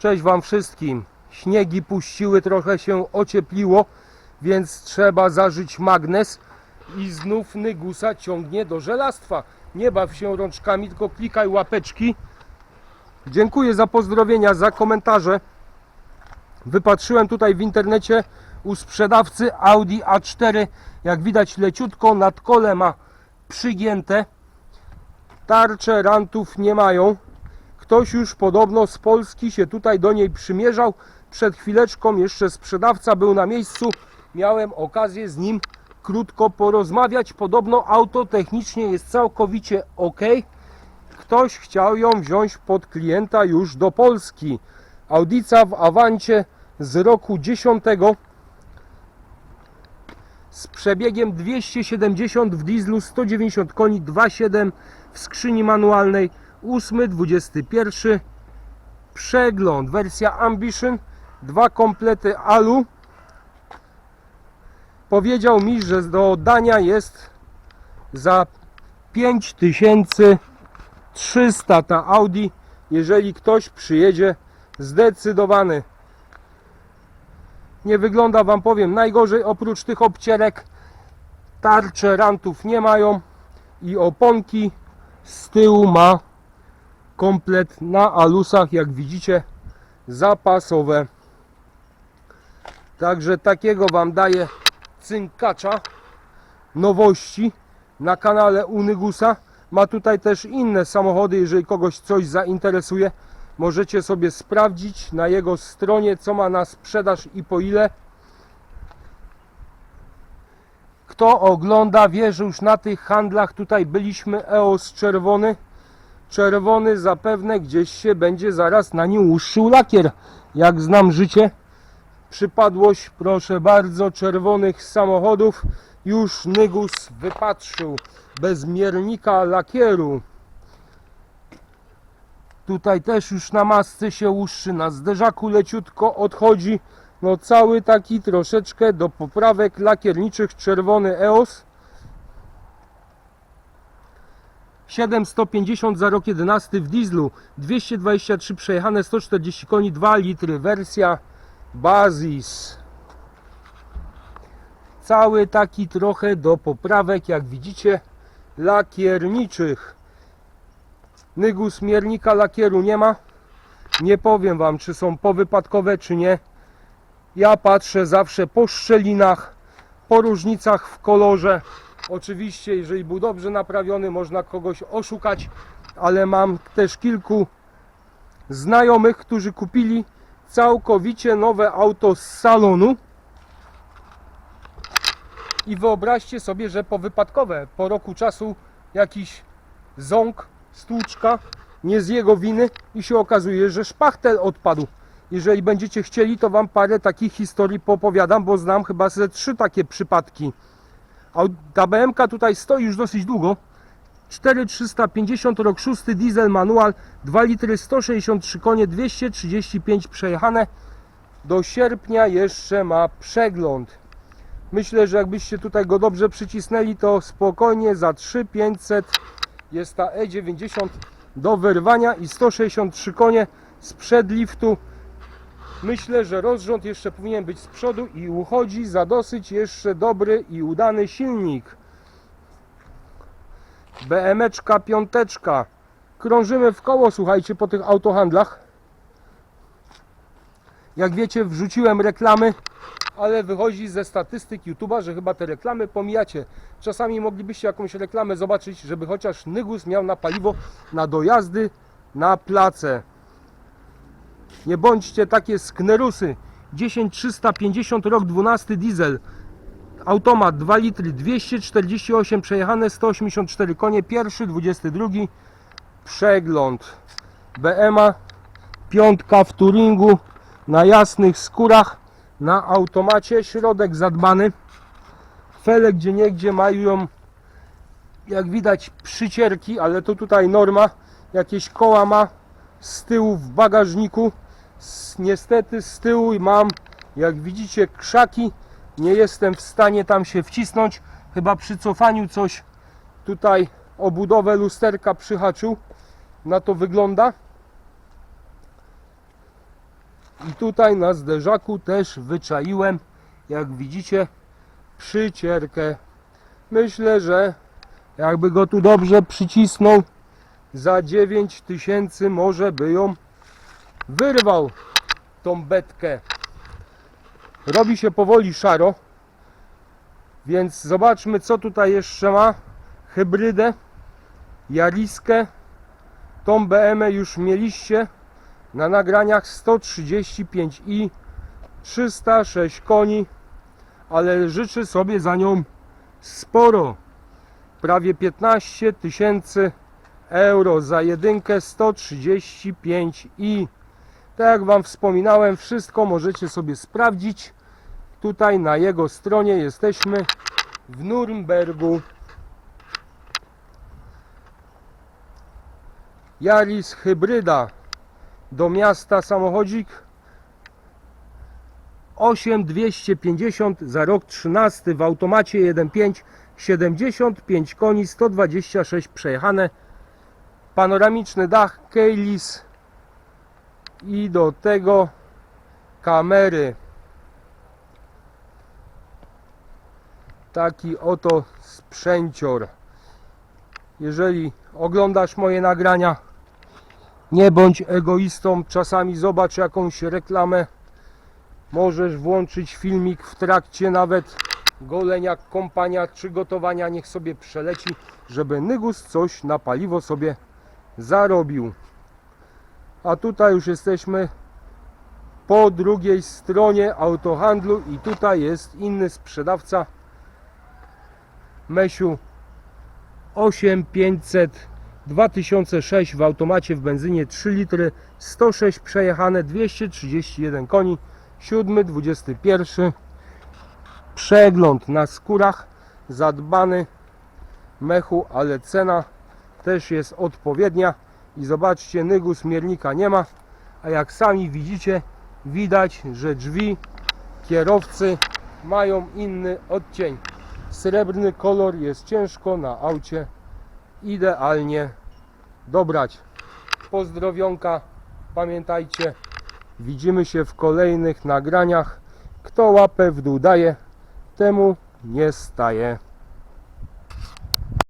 Cześć Wam wszystkim. Śniegi puściły, trochę się ociepliło, więc trzeba zażyć magnes i znów Nygusa ciągnie do żelastwa. Nie baw się rączkami, tylko klikaj łapeczki. Dziękuję za pozdrowienia, za komentarze. Wypatrzyłem tutaj w internecie u sprzedawcy Audi A4. Jak widać leciutko nad kole ma przygięte. Tarcze rantów nie mają. Ktoś już podobno z Polski się tutaj do niej przymierzał. Przed chwileczką jeszcze sprzedawca był na miejscu. Miałem okazję z nim krótko porozmawiać. Podobno auto technicznie jest całkowicie ok. Ktoś chciał ją wziąć pod klienta już do Polski. Audica w Awancie z roku 10 z przebiegiem 270 w dieslu 190 koni 2.7 w skrzyni manualnej 8, 21 przegląd. Wersja Ambition. Dwa komplety alu. Powiedział mi, że do oddania jest za 5300 ta Audi jeżeli ktoś przyjedzie zdecydowany. Nie wygląda wam powiem najgorzej oprócz tych obcierek. Tarcze rantów nie mają i oponki z tyłu ma komplet na alusach jak widzicie zapasowe. Także takiego wam daję cynkacza nowości na kanale Unygusa ma tutaj też inne samochody jeżeli kogoś coś zainteresuje możecie sobie sprawdzić na jego stronie co ma na sprzedaż i po ile. Kto ogląda wie, że już na tych handlach tutaj byliśmy EOS czerwony czerwony zapewne gdzieś się będzie zaraz na nim łuszczył lakier jak znam życie przypadłość proszę bardzo czerwonych samochodów już Nygus wypatrzył bez miernika lakieru Tutaj też już na masce się łuszczy, na zderzaku leciutko odchodzi. No cały taki troszeczkę do poprawek lakierniczych czerwony EOS. 750 za rok 11 w dieslu, 223 przejechane, 140 koni, 2 litry, wersja Bazis. Cały taki trochę do poprawek, jak widzicie, lakierniczych. Nygus miernika lakieru nie ma. Nie powiem Wam, czy są powypadkowe, czy nie. Ja patrzę zawsze po szczelinach, po różnicach w kolorze. Oczywiście, jeżeli był dobrze naprawiony, można kogoś oszukać, ale mam też kilku znajomych, którzy kupili całkowicie nowe auto z salonu. I wyobraźcie sobie, że powypadkowe, po roku czasu jakiś ząg stłuczka, nie z jego winy i się okazuje, że szpachtel odpadł. Jeżeli będziecie chcieli, to wam parę takich historii popowiadam, bo znam chyba ze trzy takie przypadki. A ta BMK tutaj stoi już dosyć długo. 4350 rok 6 diesel manual 2 litry 163 konie 235 przejechane do sierpnia jeszcze ma przegląd myślę, że jakbyście tutaj go dobrze przycisnęli to spokojnie za 3500 jest ta E90 do wyrwania i 163 konie z przedliftu. Myślę, że rozrząd jeszcze powinien być z przodu i uchodzi za dosyć jeszcze dobry i udany silnik. BMeczka piąteczka. Krążymy w koło, słuchajcie, po tych autohandlach. Jak wiecie, wrzuciłem reklamy, ale wychodzi ze statystyk YouTube'a, że chyba te reklamy pomijacie. Czasami moglibyście jakąś reklamę zobaczyć, żeby chociaż Nygus miał na paliwo na dojazdy na place. Nie bądźcie takie sknerusy. 10350 rok 12 diesel. Automat 2 litry 248 przejechane 184 konie. Pierwszy 22 przegląd. BMA piątka w Turingu na jasnych skórach na automacie. Środek zadbany. Fele gdzie niegdzie mają jak widać przycierki, ale to tutaj norma. Jakieś koła ma z tyłu w bagażniku. Niestety z tyłu mam, jak widzicie, krzaki. Nie jestem w stanie tam się wcisnąć. Chyba przy cofaniu coś tutaj obudowę lusterka przyhaczył. Na to wygląda. I tutaj na zderzaku też wyczaiłem, jak widzicie, przycierkę. Myślę, że jakby go tu dobrze przycisnął, za 9000 może by ją wyrwał tą betkę. Robi się powoli szaro, więc zobaczmy co tutaj jeszcze ma. Hybrydę, Jariskę, tą BM już mieliście na nagraniach 135i, 306 koni, ale życzy sobie za nią sporo. Prawie 15 tysięcy euro za jedynkę 135i. Tak jak Wam wspominałem, wszystko możecie sobie sprawdzić. Tutaj na jego stronie jesteśmy w Nurembergu. Yaris hybryda do miasta samochodzik 8250 za rok 13 w automacie 1.5 75 koni 126 przejechane panoramiczny dach Keilis. I do tego kamery. Taki oto sprzęcior. Jeżeli oglądasz moje nagrania nie bądź egoistą. Czasami zobacz jakąś reklamę. Możesz włączyć filmik w trakcie nawet. Golenia kompania czy gotowania niech sobie przeleci żeby Nygus coś na paliwo sobie zarobił. A tutaj już jesteśmy po drugiej stronie autohandlu i tutaj jest inny sprzedawca. Mesiu 8500 2006 w automacie w benzynie 3 litry 106 przejechane 231 koni 7 21 przegląd na skórach zadbany mechu ale cena też jest odpowiednia. I zobaczcie nygus miernika nie ma a jak sami widzicie widać że drzwi kierowcy mają inny odcień. Srebrny kolor jest ciężko na aucie idealnie dobrać. Pozdrowionka pamiętajcie widzimy się w kolejnych nagraniach. Kto łapę w dół daje temu nie staje